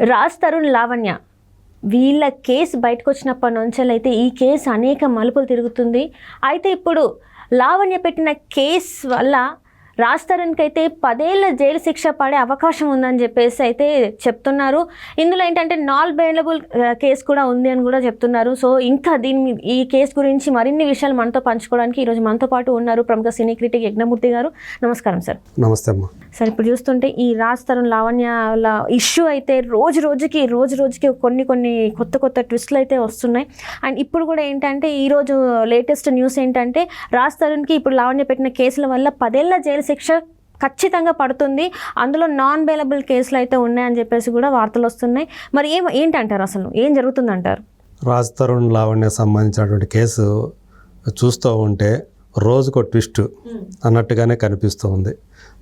రాజ్ తరుణ్ లావణ్య వీళ్ళ కేసు బయటకు వచ్చినప్పటి నుంచి అయితే ఈ కేసు అనేక మలుపులు తిరుగుతుంది. అయితే ఇప్పుడు లావణ్య పెట్టిన కేసు వల్ల రాజ్ తరుణ్కి అయితే పదేళ్ళ జైలు శిక్ష పడే అవకాశం ఉందని చెప్పేసి అయితే చెప్తున్నారు. ఇందులో ఏంటంటే నాన్ బెయిలబుల్ కేసు కూడా ఉంది అని కూడా చెప్తున్నారు. సో ఇంకా దీని ఈ కేసు గురించి మరిన్ని విషయాలు మనతో పంచుకోవడానికి ఈరోజు మనతో పాటు ఉన్నారు ప్రముఖ సినీ క్రిటిక్ యజ్ఞమూర్తి గారు. నమస్కారం సార్. నమస్తే అమ్మా. సార్ ఇప్పుడు చూస్తుంటే ఈ రాజ్ తరుణ్ లావణ్యాల ఇష్యూ అయితే రోజు రోజుకి రోజు రోజుకి కొన్ని కొన్ని కొత్త కొత్త ట్విస్ట్లు అయితే వస్తున్నాయి. అండ్ ఇప్పుడు కూడా ఏంటంటే ఈ రోజు లేటెస్ట్ న్యూస్ ఏంటంటే రాజ్ తరుణ్కి ఇప్పుడు లావణ్య పెట్టిన కేసుల వల్ల పదేళ్ళ జైలు శిక్ష ఖచ్చితంగా పడుతుంది. అందులో నాన్ బెయిలబుల్ కేసులు అయితే ఉన్నాయని చెప్పేసి కూడా వార్తలు వస్తున్నాయి. మరి ఏం ఏంటంటారు అసలు? ఏం జరుగుతుందంటారు? రాజ్ తరుణ్ లావణ్య సంబంధించినటువంటి కేసు చూస్తూ ఉంటే రోజుకో ట్విస్ట్ అన్నట్టుగానే కనిపిస్తూ ఉంది.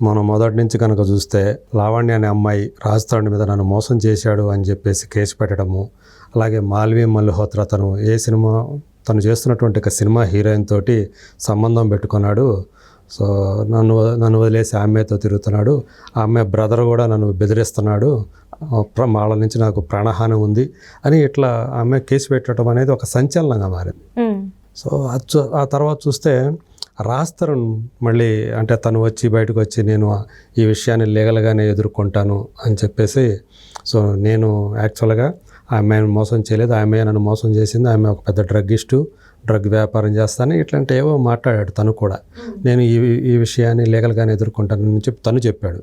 మనం మొదటి నుంచి కనుక చూస్తే లావణ్య అనే అమ్మాయి రాజ్ తరుణ్ మీద నన్ను మోసం చేశాడు అని చెప్పేసి కేసు పెట్టడము అలాగే మాల్వీ మల్హోత్రా తను ఏ సినిమా తను చేస్తున్నటువంటి ఒక సినిమా హీరోయిన్ తోటి సంబంధం పెట్టుకున్నాడు. సో నన్ను నన్ను వదిలేసి ఆ అమ్మాయితో తిరుగుతున్నాడు. ఆ అమ్మాయి బ్రదర్ కూడా నన్ను బెదిరిస్తున్నాడు. వాళ్ళ నుంచి నాకు ప్రాణహాని ఉంది అని ఇట్లా ఆ అమ్మాయి కేసు పెట్టడం అనేది ఒక సంచలనంగా మారింది. సో ఆ తర్వాత చూస్తే రాస్తరుణ్ మళ్ళీ అంటే తను వచ్చి బయటకు వచ్చి నేను ఈ విషయాన్ని లీగల్గానే ఎదుర్కొంటాను అని చెప్పేసి సో నేను యాక్చువల్గా ఆ అమ్మాయిని మోసం చేయలేదు. ఆ అమ్మాయి నన్ను మోసం చేసింది. ఆమె ఒక పెద్ద డ్రగ్గిస్టు. డ్రగ్ వ్యాపారం చేస్తాను ఇట్లాంటి ఏవో మాట్లాడాడు తను కూడా. నేను ఈ ఈ విషయాన్ని లీగల్గానే ఎదుర్కొంటానని చెప్పి తను చెప్పాడు.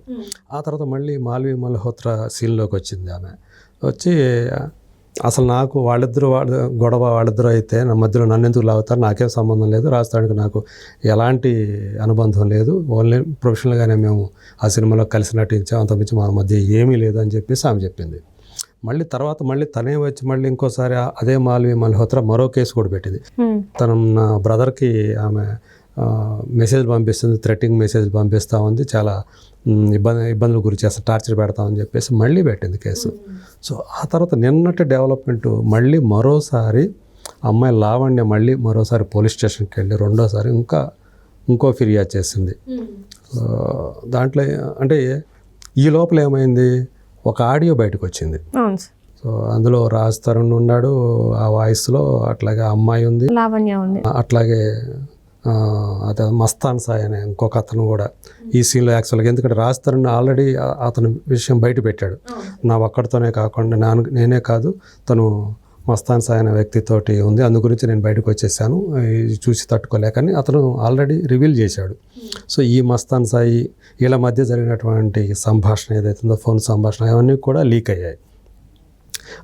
ఆ తర్వాత మళ్ళీ మాల్వి మల్హోత్రా సీన్లోకి వచ్చింది ఆమె. వచ్చి అసలు నాకు వాళ్ళిద్దరు వాళ్ళ గొడవ వాళ్ళిద్దరు అయితే నా మధ్యలో నన్ను ఎందుకు లాగుతారు? నాకేం సంబంధం లేదు. రాస్తానికి నాకు ఎలాంటి అనుబంధం లేదు. ఓన్లీ ప్రొఫెషనల్గానే మేము ఆ సినిమాలో కలిసి నటించాం. అంతమించి మా మధ్య ఏమీ లేదు అని చెప్పేసి ఆమె చెప్పింది. మళ్ళీ తర్వాత మళ్ళీ తనే వచ్చి మళ్ళీ ఇంకోసారి అదే మాల్వి మల్హోత్రా మరో కేసు కూడా పెట్టింది. తను నా బ్రదర్కి ఆమె మెసేజ్ పంపిస్తుంది థ్రెటింగ్ మెసేజ్ పంపిస్తూ ఉంది చాలా ఇబ్బంది ఇబ్బందులు గురి చేస్తా టార్చర్ పెడతామని చెప్పేసి మళ్ళీ పెట్టింది కేసు. సో ఆ తర్వాత నిన్నటి డెవలప్మెంట్ మళ్ళీ మరోసారి అమ్మాయి లావణ్య మళ్ళీ మరోసారి పోలీస్ స్టేషన్కి వెళ్ళి రెండోసారి ఇంకా ఇంకో ఫిర్యాదు చేసింది. దాంట్లో అంటే ఈ లోపల ఏమైంది? ఒక ఆడియో బయటకు వచ్చింది సో అందులో రాజ్ తరుణ్ ఉన్నాడు ఆ వాయిస్లో అట్లాగే అమ్మాయి ఉంది. లావణ్య ఉంది. అట్లాగే అదే మస్తాన్ సాయ్ అనే ఇంకొక అతను కూడా ఈ సీన్లో యాక్చువల్గా ఎందుకంటే రాజ్ తరుణ్ ఆల్రెడీ అతని విషయం బయట పెట్టాడు. నా ఒక్కడితోనే కాకుండా నాను నేనే కాదు తను మస్తాన్ సాయ్ అనే వ్యక్తితోటి ఉంది. అందు గురించి నేను బయటకు వచ్చేసాను. చూసి తట్టుకోలేకని అతను ఆల్రెడీ రివీల్ చేశాడు. సో ఈ మస్తాన్ సాయి వీళ్ళ మధ్య జరిగినటువంటి సంభాషణ ఏదైతే ఉందో ఫోన్ సంభాషణ అవన్నీ కూడా లీక్ అయ్యాయి.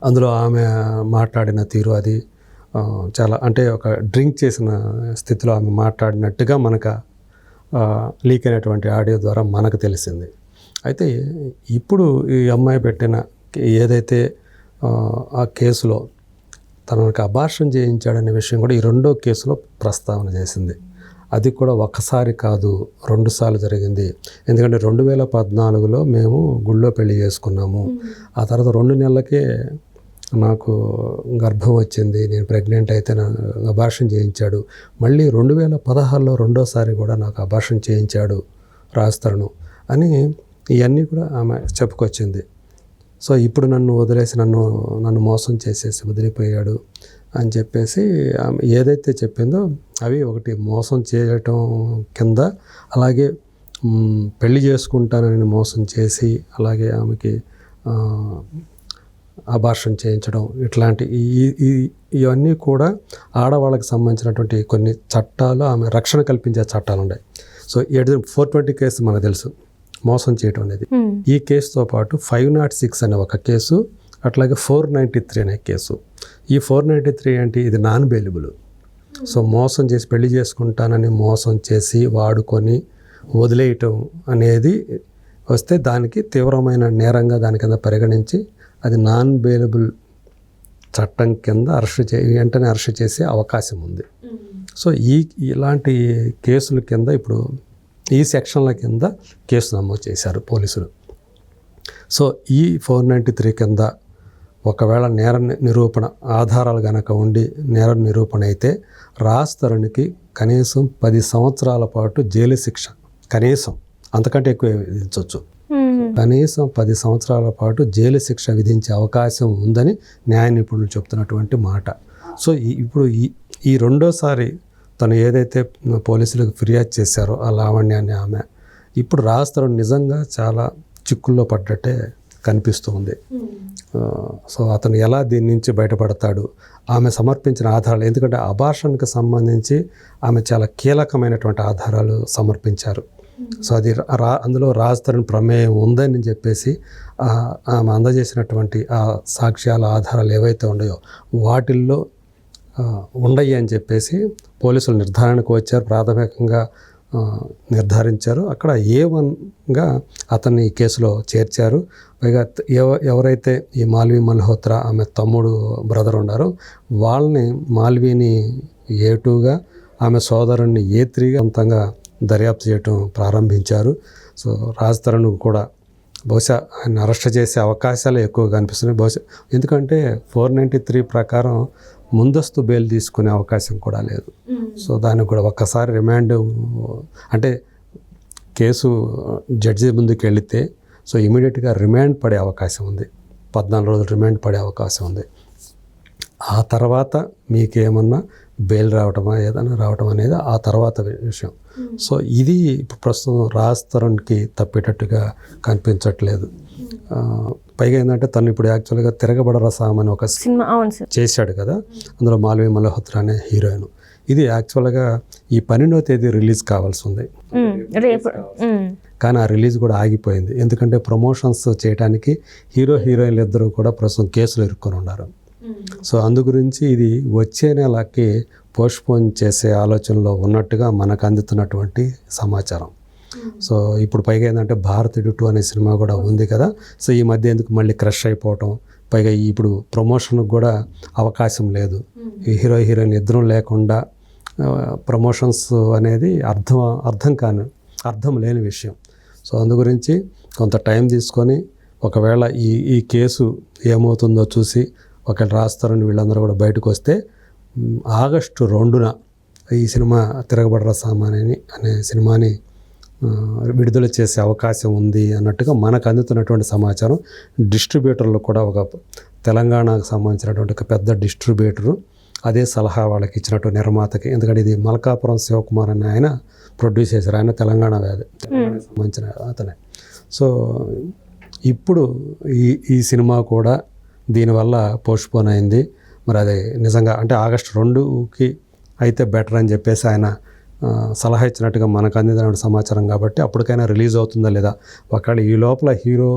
అందులో ఆమె మాట్లాడిన తీరు అది చాలా అంటే ఒక డ్రింక్ చేసిన స్థితిలో ఆమె మాట్లాడినట్టుగా మనకు లీక్ అయినటువంటి ఆడియో ద్వారా మనకు తెలిసింది. అయితే ఇప్పుడు ఈ అమ్మాయి పెట్టిన ఏదైతే ఆ కేసులో తనకు అబార్షన్ చేయించాడనే విషయం కూడా ఈ రెండో కేసులో ప్రస్తావన చేసింది. అది కూడా ఒక్కసారి కాదు రెండుసార్లు జరిగింది. ఎందుకంటే రెండు వేల పద్నాలుగులో మేము గుళ్ళో పెళ్ళి చేసుకున్నాము. ఆ తర్వాత రెండు నెలలకే నాకు గర్భం వచ్చింది. నేను ప్రెగ్నెంట్ అయితే నా అబార్షన్ చేయించాడు. మళ్ళీ రెండు వేల పదహారులో రెండోసారి కూడా నాకు అబార్షన్ చేయించాడు రాస్తాను అని ఇవన్నీ కూడా ఆమె చెప్పుకొచ్చింది. సో ఇప్పుడు నన్ను వదిలేసి నన్ను నన్ను మోసం చేసేసి వదిలిపోయాడు అని చెప్పేసి ఆమె ఏదైతే చెప్పిందో అవి ఒకటి మోసం చేయటం కింద అలాగే పెళ్ళి చేసుకుంటానని మోసం చేసి అలాగే ఆమెకి ఆ, అబార్షన్ చేయించడం ఇట్లాంటి ఈ ఇవన్నీ కూడా ఆడవాళ్ళకి సంబంధించినటువంటి కొన్ని చట్టాలు ఆమె రక్షణ కల్పించే చట్టాలు ఉన్నాయి. So eight four twenty case మనకు తెలుసు. మోసం చేయటం అనేది. ఈ కేసుతో పాటు ఫైవ్ నాట్ సిక్స్ అనే ఒక కేసు అట్లాగే ఫోర్ నైంటీ త్రీ అనే కేసు. ఈ ఫోర్ నైంటీ త్రీ అంటే ఇది నాన్ బెయిలబుల్. సో మోసం చేసి పెళ్ళి చేసుకుంటానని మోసం చేసి వాడుకొని వదిలేయటం అనేది వస్తే దానికి తీవ్రమైన నేరంగా దాని కింద పరిగణించి అది నాన్ బెయిలబుల్ చట్టం కింద అరెస్ట్ చే వెంటనే అరెస్ట్ చేసే అవకాశం ఉంది. సో ఈ ఇలాంటి కేసుల కింద ఇప్పుడు ఈ సెక్షన్ల కింద కేసు నమోదు చేశారు పోలీసులు. సో ఈ ఫోర్ నైంటీ త్రీ కింద ఒకవేళ నేర నిరూపణ ఆధారాలు గనక ఉండి నేర నిరూపణ అయితే రాజ్ తరుణ్కి కనీసం పది సంవత్సరాల పాటు జైలు శిక్ష. కనీసం. అంతకంటే ఎక్కువ విధించవచ్చు కనీసం పది సంవత్సరాల పాటు జైలు శిక్ష విధించే అవకాశం ఉందని న్యాయ నిపుణులు చెప్తున్నటువంటి మాట. సో ఇప్పుడు ఈ ఈ రెండోసారి తను ఏదైతే పోలీసులకు ఫిర్యాదు చేశారో ఆ లావణ్యాన్ని ఆమె ఇప్పుడు రాస్తారు నిజంగా చాలా చిక్కుల్లో పడ్డట్టే కనిపిస్తూ ఉంది. ఆ, సో అతను ఎలా దీని నుంచి బయటపడతాడు? ఆమె సమర్పించిన ఆధారాలు ఎందుకంటే అబార్షన్కి సంబంధించి ఆమె చాలా కీలకమైనటువంటి ఆధారాలు సమర్పించారు. సో అది రా అందులో రాజ్ తరుణ్ ప్రమేయం ఉందని చెప్పేసి ఆమె అందజేసినటువంటి ఆ సాక్ష్యాల ఆధారాలు ఏవైతే ఉన్నాయో వాటిల్లో ఉండయి అని చెప్పేసి పోలీసులు నిర్ధారణకు వచ్చారు ప్రాథమికంగా నిర్ధారించారు. అక్కడ ఏ వన్గా అతన్ని ఈ కేసులో చేర్చారు. పైగా ఎవ ఎవరైతే ఈ మాల్వి మల్హోత్రా ఆమె తమ్ముడు బ్రదర్ ఉన్నారో వాళ్ళని మాల్వీని ఏ టూగా ఆమె సోదరుణ్ణి ఏ త్రీగా సొంతంగా దర్యాప్తు చేయటం ప్రారంభించారు. సో రాజ్ తరుణ్ కూడా బహుశా ఆయన అరెస్ట్ చేసే అవకాశాలు ఎక్కువగా కనిపిస్తున్నాయి బహుశా ఎందుకంటే ఫోర్ నైంటీ త్రీ ప్రకారం ముందస్తు బెయిల్ తీసుకునే అవకాశం కూడా లేదు. సో దానికి కూడా ఒక్కసారి రిమాండ్ అంటే కేసు జడ్జి ముందుకు వెళితే సో ఇమీడియట్గా రిమాండ్ పడే అవకాశం ఉంది. పద్నాలుగు రోజులు రిమాండ్ పడే అవకాశం ఉంది. ఆ తర్వాత మీకేమన్నా బెయిల్ రావటమా ఏదైనా రావటం అనేది ఆ తర్వాత విషయం. సో ఇది ఇప్పుడు ప్రస్తుతం రాజ్ తరుణ్కి తప్పేటట్టుగా కనిపించట్లేదు. ఆ, పైగా ఏంటంటే తను ఇప్పుడు యాక్చువల్గా తిరగబడ రసాం అని ఒక సినిమా చేశాడు కదా. అందులో మాల్వి మల్హోత్రా అనే హీరోయిన్. ఇది యాక్చువల్గా ఈ పన్నెండవ తేదీ రిలీజ్ కావాల్సి ఉంది. రేపు కానీ ఆ రిలీజ్ కూడా ఆగిపోయింది. ఎందుకంటే ప్రమోషన్స్ చేయడానికి హీరో హీరోయిన్లు ఇద్దరు కూడా ప్రస్తుతం కేసులు ఇరుక్కొని ఉన్నారు. సో అందు గురించి ఇది వచ్చే నెలకి పోస్ట్పోన్ చేసే ఆలోచనలో ఉన్నట్టుగా మనకు అందుతున్నటువంటి సమాచారం. సో ఇప్పుడు పైగా ఏంటంటే భారతీయుడు టూ అనే సినిమా కూడా ఉంది కదా. సో ఈ మధ్య ఎందుకు మళ్ళీ క్రష్ అయిపోవటం పైగా ఇప్పుడు ప్రమోషన్కి కూడా అవకాశం లేదు. ఈ హీరో హీరోయిన్ ఇద్దరం లేకుండా ప్రమోషన్స్ అనేది అర్థం అర్థం కాని అర్థం లేని విషయం. సో అందు గురించి కొంత టైం తీసుకొని ఒకవేళ ఈ ఈ కేసు ఏమవుతుందో చూసి ఒకవేళ రాస్తారని వీళ్ళందరూ కూడా బయటకు వస్తే ఆగస్టు రెండున ఈ సినిమా తిరగబడర సామాని అనే సినిమాని విడుదల చేసే అవకాశం ఉంది అన్నట్టుగా మనకు అందుతున్నటువంటి సమాచారం. డిస్ట్రిబ్యూటర్లు కూడా ఒక తెలంగాణకు సంబంధించినటువంటి ఒక పెద్ద డిస్ట్రిబ్యూటరు అదే సలహా వాళ్ళకి ఇచ్చినట్టు నిర్మాతకి. ఎందుకంటే ఇది మల్కాపురం శివకుమార్ అనే ఆయన ప్రొడ్యూస్ చేశారు. ఆయన తెలంగాణ వ్యాధి సంబంధించిన అతనే. సో ఇప్పుడు ఈ ఈ సినిమా కూడా దీనివల్ల పోస్ట్పోన్ అయింది. మరి అది నిజంగా అంటే ఆగస్టు రెండుకి అయితే బెటర్ అని చెప్పేసి ఆయన సలహా ఇచ్చినట్టుగా మనకు అందిన సమాచారం కాబట్టి అప్పటికైనా రిలీజ్ అవుతుందా లేదా? ఒకవేళ ఈ లోపల హీరో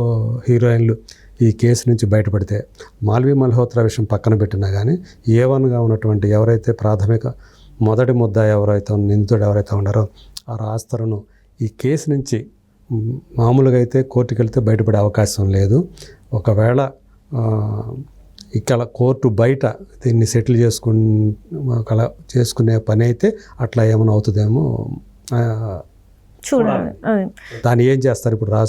హీరోయిన్లు ఈ కేసు నుంచి బయటపడితే మాల్వి మల్హోత్రా విషయం పక్కన పెట్టినా కానీ ఏ వన్గా ఉన్నటువంటి ఎవరైతే ప్రాథమిక మొదటి ముద్ద ఎవరైతే నిందితుడు ఎవరైతే ఉన్నారో ఆ రాస్తరును ఈ కేసు నుంచి మామూలుగా అయితే కోర్టుకెళ్తే బయటపడే అవకాశం లేదు. ఒకవేళ ఇక్కడ కోర్టు బయట దీన్ని సెటిల్ చేసుకుని ఒకలా చేసుకునే పని అయితే అట్లా ఏమైనా అవుతుందేమో చూడాలి. దాన్ని ఏం చేస్తారు ఇప్పుడు రాజ్